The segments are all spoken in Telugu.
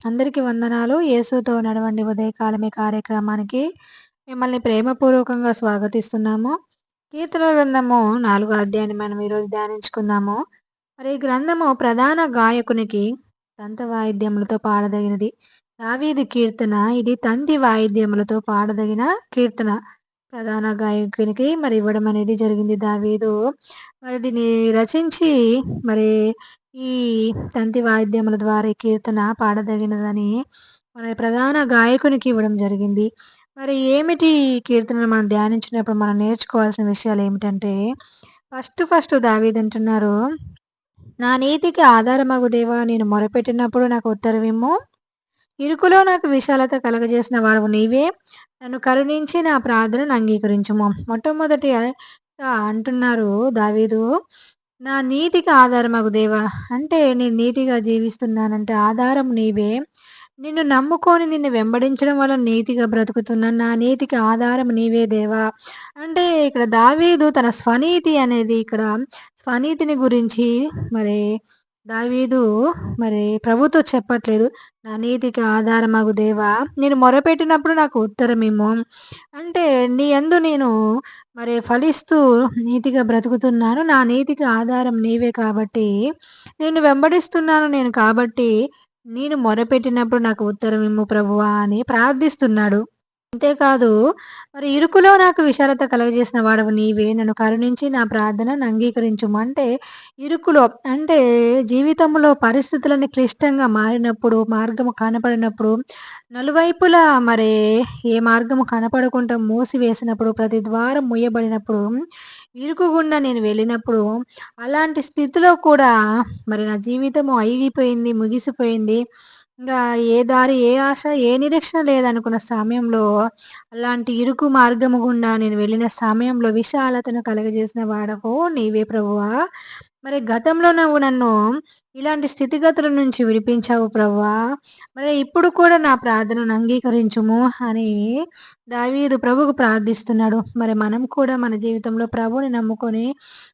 అందరికీ వందనాలు. యేసుతో నడవండి ఉదయకాలమే కార్యక్రమానికి మిమ్మల్ని ప్రేమపూర్వకంగా స్వాగతిస్తున్నాము. కీర్తన గ్రంథము నాలుగో అధ్యాయాన్ని మనం ఈరోజు ధ్యానించుకుందాము. మరి ఈ గ్రంథము ప్రధాన గాయకునికి తంత వాయిద్యములతో పాడదగినది. దావీదు కీర్తన ఇది తంతి వాయిద్యములతో పాడదగిన కీర్తన. ప్రధాన గాయకునికి మరి ఇవ్వడం అనేది జరిగింది దావీదు. మరి దీన్ని రచించి మరి ఈ తంతి వాయిద్యముల ద్వారా కీర్తన పాడదగినదని మన ప్రధాన గాయకునికి ఇవ్వడం జరిగింది. మరి ఏమిటి కీర్తనను మనం ధ్యానించినప్పుడు మనం నేర్చుకోవాల్సిన విషయాలు ఏమిటంటే ఫస్ట్ ఫస్ట్ దావీదంటున్నారు నా నీతికి ఆధారమగు దేవా నేను మొరపెట్టినప్పుడు నాకు ఉత్తరవేమో ఇరుకులో నాకు విశాలత కలగజేసిన వాడు నీవే. నన్ను కరుణించి నా ప్రార్థనను అంగీకరించుము. మొట్టమొదటి అంటున్నారు దావీదు నా నీతికి ఆధారమగు దేవా అంటే నేను నీతిగా జీవిస్తున్నానంటే ఆధారం నీవే. నిన్ను నమ్ముకొని నిన్ను వెంబడించడం వల్ల నీతిగా బ్రతుకుతున్నాను. నా నీతికి ఆధారం నీవే దేవా. అంటే ఇక్కడ దావీదు తన స్వనీతి అనేది ఇక్కడ స్వనీతిని గురించి మరి దావీదు మరి ప్రభుతో చెప్పట్లేదు. నా నీతికి ఆధారమగు దేవా నేను మొరపెట్టినప్పుడు నాకు ఉత్తరమేమో అంటే నీ ఎందు నేను మరి ఫలిస్తూ నీతిగా బ్రతుకుతున్నాను. నా నీతికి ఆధారం నీవే కాబట్టి నేను వెంబడిస్తున్నాను నేను కాబట్టి నేను మొరపెట్టినప్పుడు నాకు ఉత్తరమేమో ప్రభువా అని ప్రార్థిస్తున్నాడు. అంతేకాదు మరి ఇరుకులో నాకు విశాలత కలుగజేసిన వాడవు నీవే. నన్ను కరుణించి నా ప్రార్థనను అంగీకరించుము. అంటే ఇరుకులో అంటే జీవితంలో పరిస్థితులని క్లిష్టంగా మారినప్పుడు, మార్గము కనపడినప్పుడు, నలువైపులా మరి ఏ మార్గము కనపడకుండా మూసివేసినప్పుడు, ప్రతి ద్వారం మూయబడినప్పుడు, ఇరుకు గుండా నేను వెళ్ళినప్పుడు, అలాంటి స్థితిలో కూడా మరి నా జీవితము అయిగిపోయింది, ముగిసిపోయింది. ఇంకా ఏ దారి, ఏ ఆశ, ఏ నిరీక్షణ లేదనుకున్న సమయంలో అలాంటి ఇరుకు మార్గము గుండా నేను వెళ్ళిన సమయంలో విశాలతను కలుగజేసిన వాడవు నీవే ప్రభువా. మరి గతంలో నువ్వు నన్ను ఇలాంటి స్థితిగతుల నుంచి విడిపించావు ప్రవ్వా మరి ఇప్పుడు కూడా నా ప్రార్థనను అంగీకరించుము అని దావీదు ప్రభువుకు ప్రార్థిస్తున్నాడు. మరి మనం కూడా మన జీవితంలో ప్రభుని నమ్ముకొని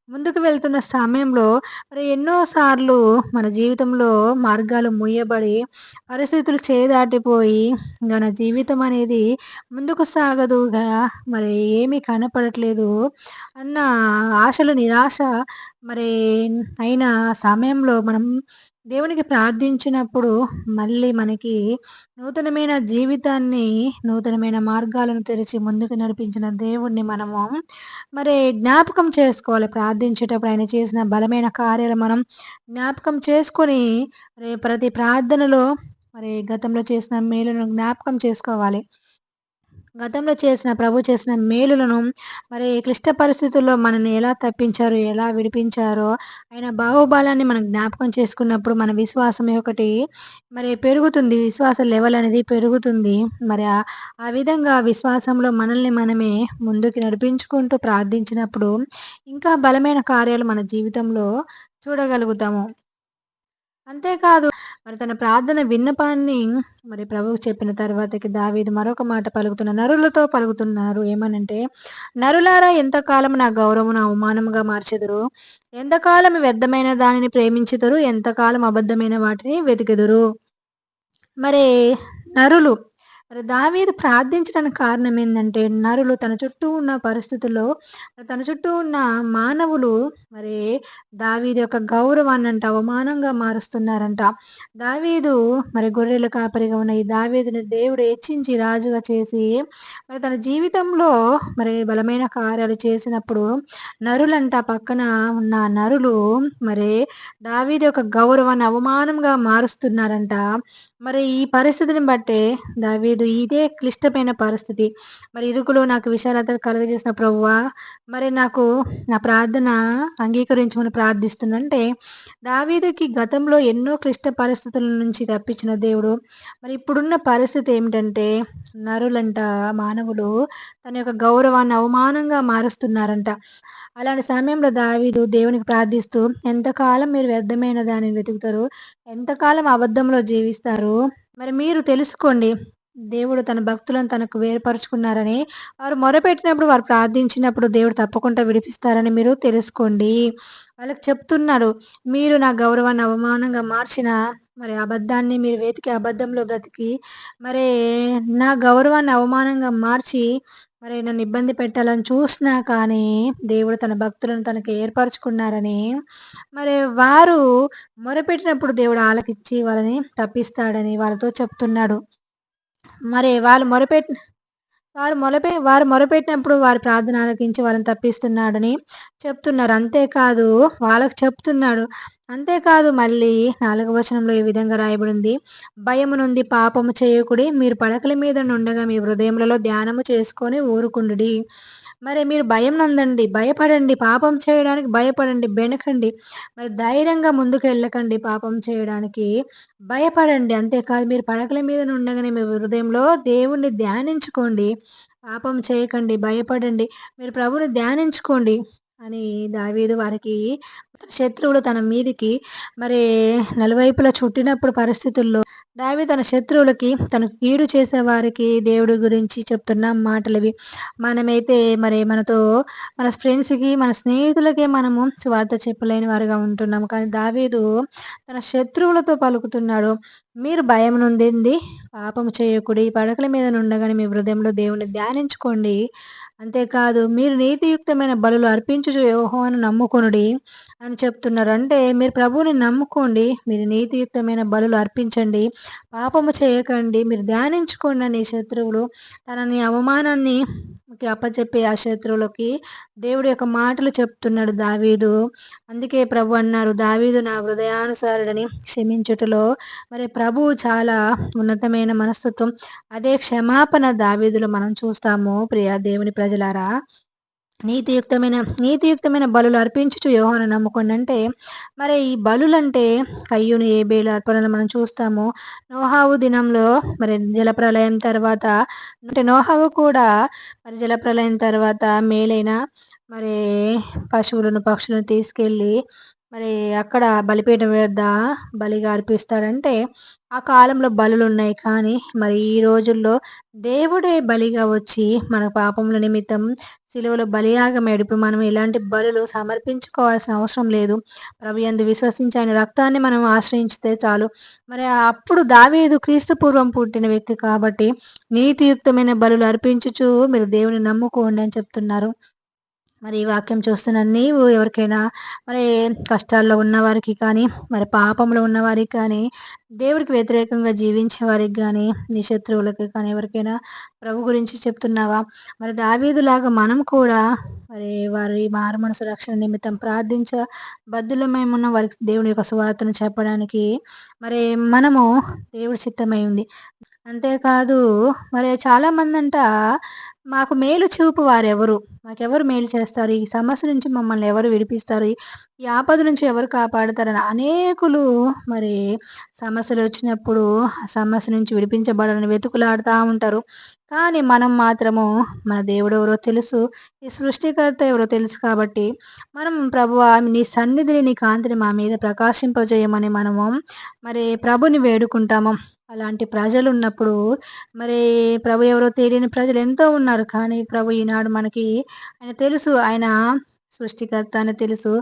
ముందుకు వెళ్తున్న సమయంలో మరి ఎన్నోసార్లు మన జీవితంలో మార్గాలు ముయ్యబడి పరిస్థితులు చేదాటిపోయి మన జీవితం అనేది ముందుకు సాగదుగా మరి ఏమీ కనపడట్లేదు అన్న ఆశలు, నిరాశ మరి అయిన సమయంలో మనం దేవునికి ప్రార్థించినప్పుడు మళ్ళీ మనకి నూతనమైన జీవితాన్ని, నూతనమైన మార్గాలను తెరిచి ముందుకు నడిపించిన దేవుణ్ణి మనము మరి జ్ఞాపకం చేసుకోవాలి. ప్రార్థించేటప్పుడు ఆయన చేసిన బలమైన కార్యాలు మనం జ్ఞాపకం చేసుకొని మరి ప్రతి ప్రార్థనలో మరి గతంలో చేసిన మేలును జ్ఞాపకం చేసుకోవాలి. గతంలో చేసిన ప్రభు చేసిన మేలులను మరి క్లిష్ట పరిస్థితుల్లో మనల్ని ఎలా తప్పించారో, ఎలా విడిపించారో ఆయన బాహుబలాన్ని మనం జ్ఞాపకం చేసుకున్నప్పుడు మన విశ్వాసం ఒకటి మరి పెరుగుతుంది. విశ్వాస లెవెల్ అనేది పెరుగుతుంది. మరి ఆ ఆ విధంగా విశ్వాసంలో మనల్ని మనమే ముందుకు నడిపించుకుంటూ ప్రార్థించినప్పుడు ఇంకా బలమైన కార్యాలు మన జీవితంలో చూడగలుగుతాము. అంతేకాదు మరి తన ప్రార్థన విన్నపాన్ని మరి ప్రభువు చెప్పిన తర్వాతకి దావీదు మరొక మాట పలుకుతున్న నరులతో పలుకుతున్నారు. ఏమనంటే నరులారా ఎంతకాలం నా గౌరవం అవమానముగా మార్చెదరు. ఎంతకాలం వ్యర్థమైన దానిని ప్రేమించుదరు ఎంతకాలం అబద్ధమైన వాటిని వెతికెదరు. మరి నరులు మరి దావీదు ప్రార్థించడానికి కారణం ఏంటంటే నరులు తన చుట్టూ ఉన్న పరిస్థితుల్లో తన చుట్టూ ఉన్న మానవులు మరి దావీదు యొక్క గౌరవాన్ని అంట అవమానంగా మారుస్తున్నారంట. దావీదు మరి గొర్రెల కాపరిగా ఉన్న ఈ దావీదుని దేవుడు హెచ్చించి రాజుగా చేసి మరి తన జీవితంలో మరి బలమైన కార్యాలు చేసినప్పుడు నరులంట పక్కన ఉన్న నరులు మరి దావీదు యొక్క గౌరవాన్ని అవమానంగా మారుస్తున్నారంట. మరి ఈ పరిస్థితిని బట్టే లేదు ఇదే క్లిష్టమైన పరిస్థితి. మరి ఇరుకులో నాకు విశాలత కలుగజేసిన ప్రవ్వా మరి నాకు నా ప్రార్థన అంగీకరించమని ప్రార్థిస్తుందంటే దావీదుకి గతంలో ఎన్నో క్లిష్ట పరిస్థితుల నుంచి తప్పించిన దేవుడు మరి ఇప్పుడున్న పరిస్థితి ఏమిటంటే నరులంట మానవులు తన యొక్క గౌరవాన్ని అవమానంగా మారుస్తున్నారంట. అలాంటి సమయంలో దావీదు దేవునికి ప్రార్థిస్తూ ఎంతకాలం మీరు వ్యర్థమైన దానిని వెతుకుతారు. ఎంతకాలం అబద్ధంలో జీవిస్తారు. మరి మీరు తెలుసుకోండి. దేవుడు తన భక్తులను తనకు వేరుపరుచుకున్నారని వారు మొరపెట్టినప్పుడు వారు ప్రార్థించినప్పుడు దేవుడు తప్పకుండా విడిపిస్తారని మీరు తెలుసుకోండి. వాళ్ళకి చెప్తున్నారు మీరు నా గౌరవాన్ని అవమానంగా మార్చిన మరి అబద్ధాన్ని మీరు వెతికి అబద్ధంలో బ్రతికి మరి నా గౌరవాన్ని అవమానంగా మార్చి మరి నన్ను ఇబ్బంది పెట్టాలని చూసినా కానీ దేవుడు తన భక్తులను తనకు ఏర్పరచుకున్నారని మరి వారు మొరపెట్టినప్పుడు దేవుడు ఆలకిచ్చి వాళ్ళని తప్పిస్తాడని వాళ్ళతో చెప్తున్నాడు. మరి వాళ్ళు మొరపెట్టిన వారు మొలపే వారు మొరపెట్టినప్పుడు వారి ప్రార్థన ఆలకించి వాళ్ళని తప్పిస్తున్నాడని చెప్తున్నారు. అంతేకాదు వాళ్ళకు చెప్తున్నాడు. అంతేకాదు మళ్ళీ నాలుగు వచనంలో ఈ విధంగా రాయబడింది. భయము నుండి పాపము చేయకుడి మీరు పడకల మీద నుండగా మీ హృదయములలో ధ్యానము చేసుకొని ఊరుకుండుడి. మరి మీరు భయం నందండి భయపడండి పాపం చేయడానికి భయపడండి బెనకండి. మరి ధైర్యంగా ముందుకు వెళ్ళకండి పాపం చేయడానికి. భయపడండి అంతేకాదు మీరు పడకల మీద ఉండగానే మీ హృదయంలో దేవుణ్ణి ధ్యానించుకోండి. పాపం చేయకండి భయపడండి. మీరు ప్రభుని ధ్యానించుకోండి. అని దావీదు వారికి శత్రువులు తన మీదికి మరి నలువైపులా చుట్టినప్పుడు పరిస్థితుల్లో దావి తన శత్రువులకి తనకు కీడు చేసే వారికి దేవుడి గురించి చెప్తున్న మాటలవి. మనమైతే మరి మనతో మన ఫ్రెండ్స్కి మన స్నేహితులకే మనము స్వార్థ చెప్పలేని వారిగా ఉంటున్నాం. కానీ దావీదు తన శత్రువులతో పలుకుతున్నాడు. మీరు భయం నుండి పాపం చేయకుడి పడకల మీద నుండగానే మీ హృదయంలో దేవుని ధ్యానించుకోండి. అంతేకాదు మీరు నీతియుక్తమైన బలులు అర్పించు యోహోను నమ్ముకొనుడి అని చెప్తున్నారు అంటే మీరు ప్రభువుని నమ్ముకోండి మీరు నీతియుక్తమైన బలులు అర్పించండి పాపము చేయకండి మీరు ధ్యానించుకోండి అని శత్రువులు తనని అవమానాన్ని అప్పచెప్పే ఆ శత్రువులకి దేవుడి యొక్క మాటలు చెప్తున్నాడు దావీదు. అందుకే ప్రభు అన్నారు దావీదు నా హృదయానుసారుడని క్షమించుటలో మరి ప్రభువు చాలా ఉన్నతమైన మనస్తత్వం. అదే క్షమాపణ దావీదులో మనం చూస్తాము ప్రియా దేవుని ప్రజలారా నీతియుక్తమైన నీతియుక్తమైన బలులు అర్పించుచు యోహాను నమ్ముకోండి అంటే మరి ఈ బలులంటే కయ్యును ఏ బేలు అర్పణలు మనం చూస్తాము. నోహావు దినంలో మరి జలప్రలయం తర్వాత అంటే నోహావు కూడా మరి జలప్రలయం తర్వాత మేలైన మరి పశువులను పక్షులను తీసుకెళ్ళి మరి అక్కడ బలిపీఠం వద్ద బలిగా అర్పిస్తాడంటే ఆ కాలంలో బలులు ఉన్నాయి కానీ మరి ఈ రోజుల్లో దేవుడే బలిగా వచ్చి మన పాపముల నిమిత్తం సిలువలో బలియాగం ఇప్పుడు మనం ఇలాంటి బలులు సమర్పించుకోవాల్సిన అవసరం లేదు. ప్రభు ఎందు విశ్వసించి ఆయన రక్తాన్ని మనం ఆశ్రయించితే చాలు. మరి అప్పుడు దావేదు క్రీస్తు పూర్వం పుట్టిన వ్యక్తి కాబట్టి నీతియుక్తమైన బలులు అర్పించుచు మీరు దేవుని నమ్ముకోండి అని చెప్తున్నారు. మరి ఈ వాక్యం చూస్తున్న నీవు ఎవరికైనా మరి కష్టాల్లో ఉన్నవారికి కానీ మరి పాపంలో ఉన్నవారికి కానీ దేవుడికి వ్యతిరేకంగా జీవించే వారికి కానీ నీ శత్రువులకి కానీ ఎవరికైనా ప్రభు గురించి చెప్తున్నావా? మరి దావీదులాగా మనం కూడా మరి వారి మారు మనసు రక్షణ నిమిత్తం ప్రార్థించ బద్దులమేమున్న వారికి దేవుని యొక్క స్వార్థను చెప్పడానికి మరి మనము దేవుడి చిత్తమై ఉంది. అంతేకాదు మరి చాలా మంది అంట మాకు మేలు చూపు వారెవరు? మాకెవరు మేలు చేస్తారు? ఈ సమస్య నుంచి మమ్మల్ని ఎవరు విడిపిస్తారు? ఈ ఆపద నుంచి ఎవరు కాపాడుతారని అనేకులు మరి సమస్యలు వచ్చినప్పుడు ఆ సమస్య నుంచి విడిపించబడాలని వెతుకులాడుతూ ఉంటారు. కానీ మనం మాత్రము మన దేవుడు ఎవరో తెలుసు ఈ సృష్టికర్త ఎవరో తెలుసు కాబట్టి మనం ప్రభు నీ సన్నిధిని నీ కాంతిని మా మీద ప్రకాశింపజేయమని మనము మరి ప్రభుని వేడుకుంటాము. అలాంటి ప్రజలు ఉన్నప్పుడు మరి ప్రభు ఎవరో తెలియని ప్రజలు ఎంతో ఉన్నారు. కానీ ప్రభు ఈనాడు మనకి ఆయన తెలుసు. ఆయన సృష్టికర్త అని తెలుసు.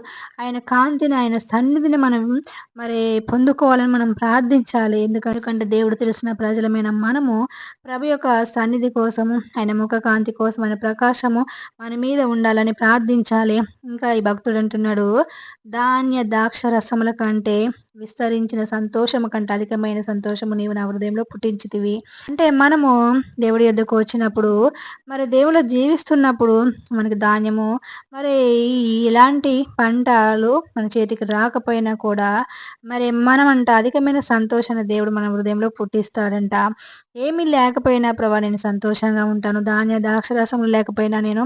ఆయన కాంతిని ఆయన సన్నిధిని మనం మరి పొందుకోవాలని మనం ప్రార్థించాలి. ఎందుకంటే దేవుడు తెలిసిన ప్రజలమైన మనము ప్రభు యొక్క సన్నిధి కోసము ఆయన ముఖ కాంతి కోసం ఆయన ప్రకాశము మన మీద ఉండాలని ప్రార్థించాలి. ఇంకా ఈ భక్తుడు అంటున్నాడు ధాన్య ద్రాక్ష రసముల కంటే విస్తరించిన సంతోషము కంటే అధికమైన సంతోషము నీవు నా హృదయంలో పుట్టించితివి. అంటే మనము దేవుడి యొద్దకు వచ్చినప్పుడు మరి దేవుడు జీవిస్తున్నప్పుడు మనకి ధాన్యము మరి ఇలాంటి పంటలు మన చేతికి రాకపోయినా కూడా మరి మనమంట అధికమైన సంతోషాన్ని దేవుడు మన హృదయంలో పుట్టిస్తాడంట. ఏమీ లేకపోయినా ప్రభా నేను సంతోషంగా ఉంటాను. ధాన్య ద్రాక్షరసములు లేకపోయినా నేను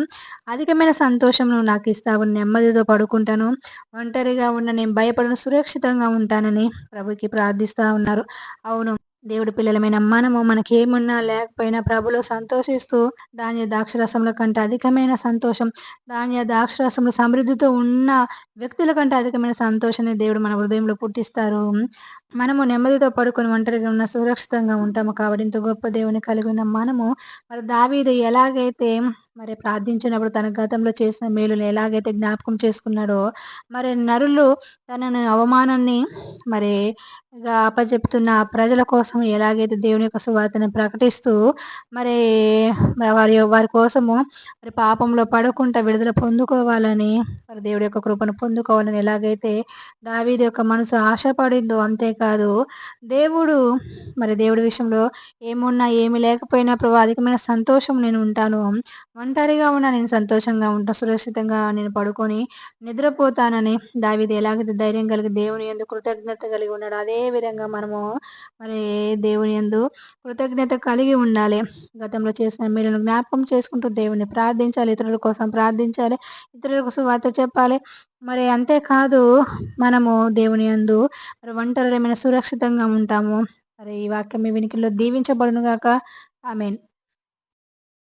అధికమైన సంతోషం నాకు ఇస్తావు. నెమ్మదితో పడుకుంటాను. ఒంటరిగా ఉన్న నేను భయపడను. సురక్షితంగా ఉంటాను. ఉంటానని ప్రభుకి ప్రార్థిస్తూ ఉన్నారు. అవును దేవుడి పిల్లలమైన మనము మనకేమున్నా లేకపోయినా ప్రభులో సంతోషిస్తూ ధాన్య ద్రాక్షరసముల కంటే అధికమైన సంతోషం ధాన్య ద్రాక్షరసములు సమృద్ధితో ఉన్న వ్యక్తుల కంటే అధికమైన సంతోషాన్ని దేవుడు మన హృదయంలో పుట్టిస్తారు. మనము నెమ్మదితో పడుకొని ఒంటరిగా ఉన్న సురక్షితంగా ఉంటాము కాబట్టి ఇంత గొప్ప దేవుని కలిగి ఉన్న మనము మరి దావీదు ఎలాగైతే మరి ప్రార్థించినప్పుడు తన గతంలో చేసిన మేలును ఎలాగైతే జ్ఞాపకం చేసుకున్నాడో మరి నరులు తనను అవమానాన్ని మరి అప్పచెప్తున్న ప్రజల కోసం ఎలాగైతే దేవుని యొక్క సువార్తను ప్రకటిస్తూ మరి వారి వారి కోసము మరి పాపంలో పడకుండా విడుదల పొందుకోవాలని మరి దేవుడి యొక్క కృపను పొందుకోవాలని ఎలాగైతే దావీది యొక్క మనసు ఆశపడిందో అంతేకాదు దేవుడు మరి దేవుడి విషయంలో ఏమున్నా ఏమి లేకపోయినా ప్రభు అధికమైన సంతోషం నేను ఉంటాను. ఒంటరిగా ఉన్నా నేను సంతోషంగా ఉంటాను సురక్షితంగా నేను పడుకొని నిద్రపోతానని దావిది ఎలాగైతే ధైర్యం కలిగి దేవుని ఎందుకు కృతజ్ఞత కలిగి ఉన్నాడు అదే విధంగా మనము మరి దేవుని ఎందు కృతజ్ఞత కలిగి ఉండాలి. గతంలో చేసిన మీలను జ్ఞాపకం చేసుకుంటూ దేవుని ప్రార్థించాలి. ఇతరుల కోసం ప్రార్థించాలి. ఇతరులకు సువార్త చెప్పాలి. మరి అంతేకాదు మనము దేవుని ఎందు మరి ఒంటరిమైన సురక్షితంగా ఉంటాము. మరి ఈ వాక్యం మీ వినికిలో దీవించబడును గాక. ఆమెన్.